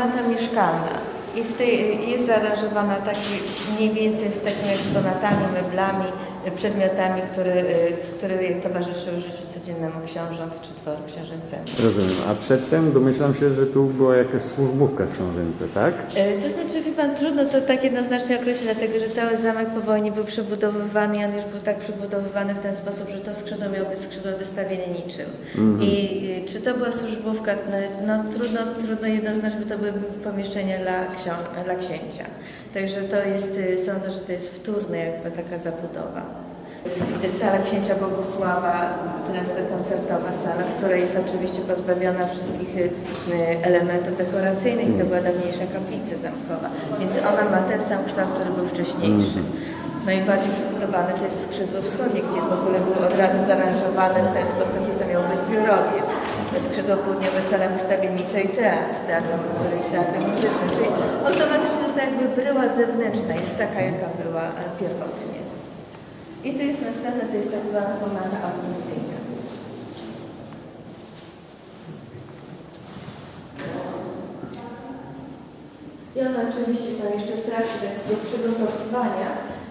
komnata mieszkalna. I w tej jest zaaranżowana taki mniej więcej w takimi eksponatami, meblami, przedmiotami, które, y, które towarzyszyły życiu codziennemu książąt czy dworu książęcemu. Rozumiem. A przedtem domyślam się, że tu była jakaś służbówka w książęce, tak? E, To znaczy, wie pan, trudno to tak jednoznacznie określić, dlatego że cały zamek po wojnie był przebudowywany i on już był tak przebudowywany w ten sposób, że to skrzydło miało być skrzydłem wystawienie niczym. I y, czy to była służbówka, no, no trudno, trudno jednoznacznie, bo to były pomieszczenia dla, ksią- dla księcia. Także to jest, y, sądzę, że to jest wtórna jakby taka zabudowa. Sala księcia Bogusława, teraz ta koncertowa sala, która jest oczywiście pozbawiona wszystkich y, y, elementów dekoracyjnych. To była dawniejsza kaplica zamkowa, więc ona ma ten sam kształt, który był wcześniejszy. Najbardziej przybudowany to jest skrzydło wschodnie, gdzie w ogóle był od razu zaaranżowany w ten sposób, że to miał być biurowiec. Skrzydło południowe sala wystawiennicza i teatr, teatr, który jest teatrem muzycznym, czyli automatycznie to jest jakby bryła zewnętrzna, jest taka, jaka była e, pierwotnie. I tu jest następne, to jest tak zwana komnata audiencyjna. I one oczywiście są jeszcze w trakcie takiego przygotowywania,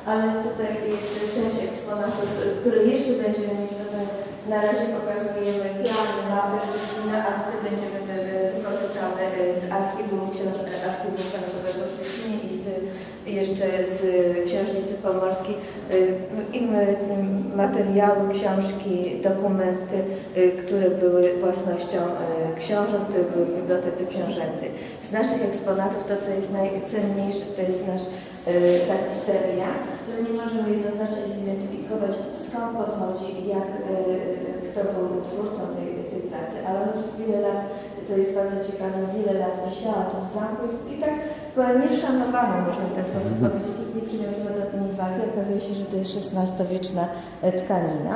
ale tutaj jest część eksponatów, które jeszcze będziemy mieć. Na razie pokazujemy plany, mapy, Szczecina, a tutaj będziemy wy- wypożyczane z archiwum, książ- archiwum Państwowego Szczecinie i z, jeszcze z Pomorskiej y, i my- materiały, książki, dokumenty, y, które były własnością y, książąt, które były w Bibliotece Książęcej. Z naszych eksponatów to, co jest najcenniejsze, to jest nasz y, taka seria, której nie możemy jednoznacznie zidentyfikować skąd pochodzi jak, y, kto był twórcą tej, tej pracy, ale ona przez wiele lat, to jest bardzo ciekawe, wiele lat wisiała tu w zamku i tak była nieszanowana, można w ten sposób powiedzieć, nikt nie przyniosła do niej wagi. Okazuje się, że to jest XVI-wieczna e, tkanina,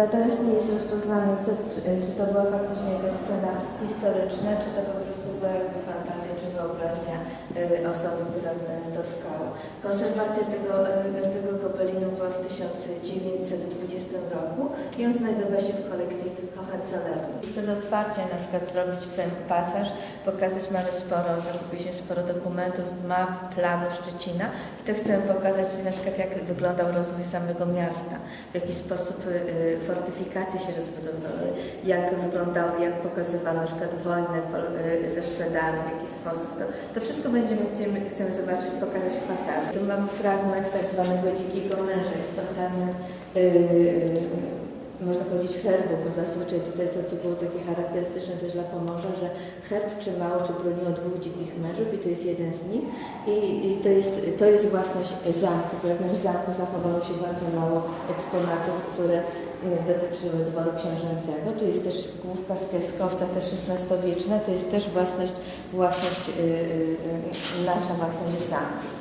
natomiast nie jest rozpoznane, co, czy, czy to była faktycznie jakaś scena historyczna, czy to po prostu była jakby fantazja, czy wyobraźnia e, osoby, która e, to tkała. Konserwacja tego, e, tego gobelinu była w 1920 roku i on znajdował się w kolekcji Hohenzollernów. Przed otwarciem na przykład zrobić ten pasaż, pokazać mamy sporo, zrobiliśmy sporo dokumentów, map, planów Szczecina i to chcemy pokazać na przykład jak wyglądał rozwój samego miasta, w jaki sposób y, fortyfikacje się rozbudowały, jak wyglądało, jak pokazywano na przykład wojnę y, ze Szwedami, w jaki sposób to, to wszystko będziemy chcemy, chcemy zobaczyć, pokazać w pasażu. Tu mamy fragment tak zwanego dzikiego męża, jest to fragment y, można powiedzieć herbu, bo zazwyczaj tutaj to, co było takie charakterystyczne też dla Pomorza, że herb trzymało czy broniło dwóch dzikich mężów i to jest jeden z nich i, i to, jest, to jest własność zamku, bo jak w zamku zachowało się bardzo mało eksponatów, które dotyczyły dworu książęcego. Tu jest też główka z piaskowca, też XVI-wieczna, to jest też własność, własność y, y, y, nasza własność zamku.